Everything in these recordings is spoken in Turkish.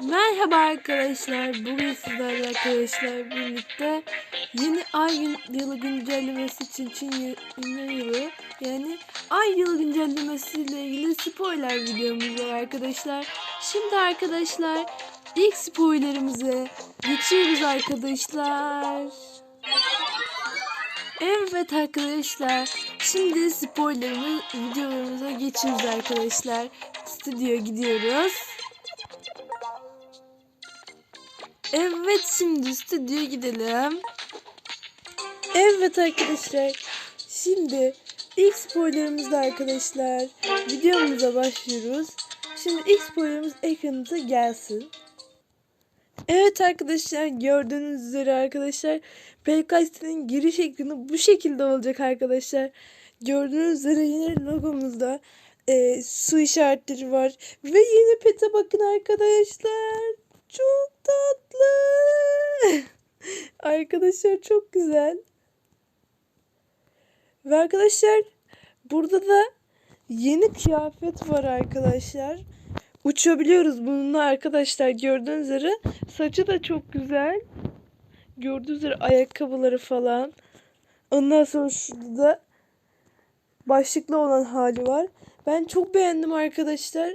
Merhaba arkadaşlar. Bugün sizlerle arkadaşlar birlikte yeni ay yılı güncellemesi için Çin yılı yani ay yılı güncellemesi ile ilgili spoiler videomuz var arkadaşlar. Şimdi arkadaşlar ilk spoilerimize geçiyoruz arkadaşlar. Evet arkadaşlar. Şimdi spoilerimi videolarımıza geçiyoruz arkadaşlar. Stüdyoya gidiyoruz. Evet şimdi stüdyoya gidelim. Evet arkadaşlar. Şimdi ilk spoilerimizde arkadaşlar videomuza başlıyoruz. Şimdi ilk spoilerimiz ekranımıza gelsin. Evet arkadaşlar gördüğünüz üzere arkadaşlar PKS'nin giriş ekranı bu şekilde olacak arkadaşlar. Gördüğünüz üzere yine logomuzda e, su işaretleri var. Ve yeni pete bakın arkadaşlar. Çok tatlı. arkadaşlar çok güzel. Ve arkadaşlar burada da yeni kıyafet var arkadaşlar. Uçabiliyoruz bununla arkadaşlar gördüğünüz üzere. Saçı da çok güzel. Gördüğünüz üzere ayakkabıları falan. Ondan sonra şurada da başlıklı olan hali var. Ben çok beğendim arkadaşlar.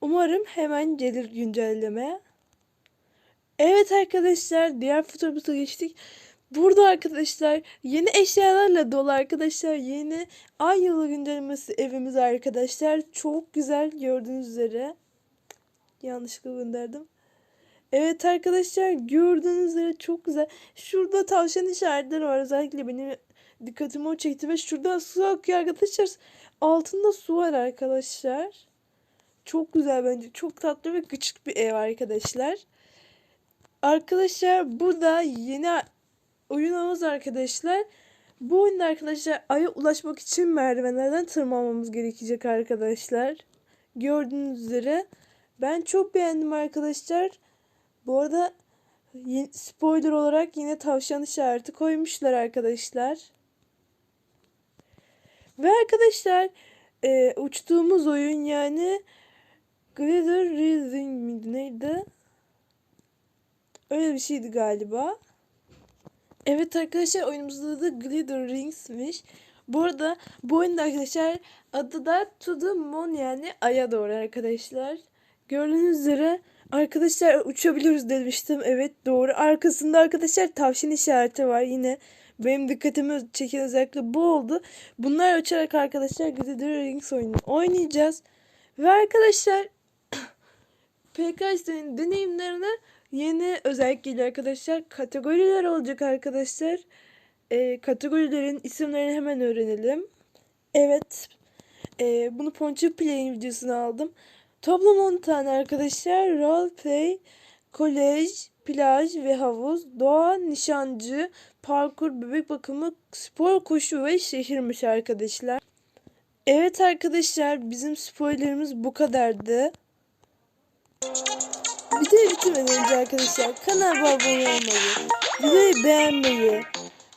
Umarım hemen gelir güncelleme. Evet arkadaşlar diğer fotoğrafımıza geçtik. Burada arkadaşlar yeni eşyalarla dolu arkadaşlar. Yeni ay yılı güncellemesi evimiz arkadaşlar. Çok güzel gördüğünüz üzere. Yanlışlıkla gönderdim. Evet arkadaşlar gördüğünüz üzere çok güzel. Şurada tavşan işaretleri var. Özellikle benim dikkatimi o çekti ve şurada su akıyor arkadaşlar. Altında su var arkadaşlar. Çok güzel bence. Çok tatlı ve küçük bir ev arkadaşlar. Arkadaşlar bu da yeni oyun havuz arkadaşlar. Bu oyunda arkadaşlar aya ulaşmak için merdivenlerden tırmanmamız gerekecek arkadaşlar. Gördüğünüz üzere. Ben çok beğendim arkadaşlar. Bu arada spoiler olarak yine tavşan işareti koymuşlar arkadaşlar. Ve arkadaşlar e, uçtuğumuz oyun yani Glitter Rising miydi neydi? Öyle bir şeydi galiba. Evet arkadaşlar oyunumuzda da Glitter Rings'miş. Bu arada bu oyunda arkadaşlar adı da To the Moon yani Ay'a doğru arkadaşlar. Gördüğünüz üzere arkadaşlar uçabiliyoruz demiştim. Evet doğru. Arkasında arkadaşlar tavşan işareti var yine. Benim dikkatimi çeken özellikle bu oldu. Bunlar uçarak arkadaşlar Glitter Rings oyununu oynayacağız. Ve arkadaşlar PKS'nin deneyimlerine yeni özellik geliyor arkadaşlar. Kategoriler olacak arkadaşlar. Ee, kategorilerin isimlerini hemen öğrenelim. Evet. Ee, bunu Ponçik Play'in videosunu aldım. Toplam 10 tane arkadaşlar. Role play, kolej, plaj ve havuz, doğa, nişancı, parkur, bebek bakımı, spor, koşu ve şehirmiş arkadaşlar. Evet arkadaşlar bizim spoilerimiz bu kadardı. Videoyu bitirmeden önce arkadaşlar kanalıma abone olmayı, videoyu beğenmeyi,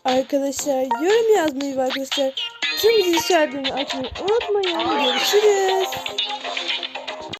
arkadaşlar yorum yazmayı ve arkadaşlar tüm zil işaretlerini açmayı unutmayın. Görüşürüz.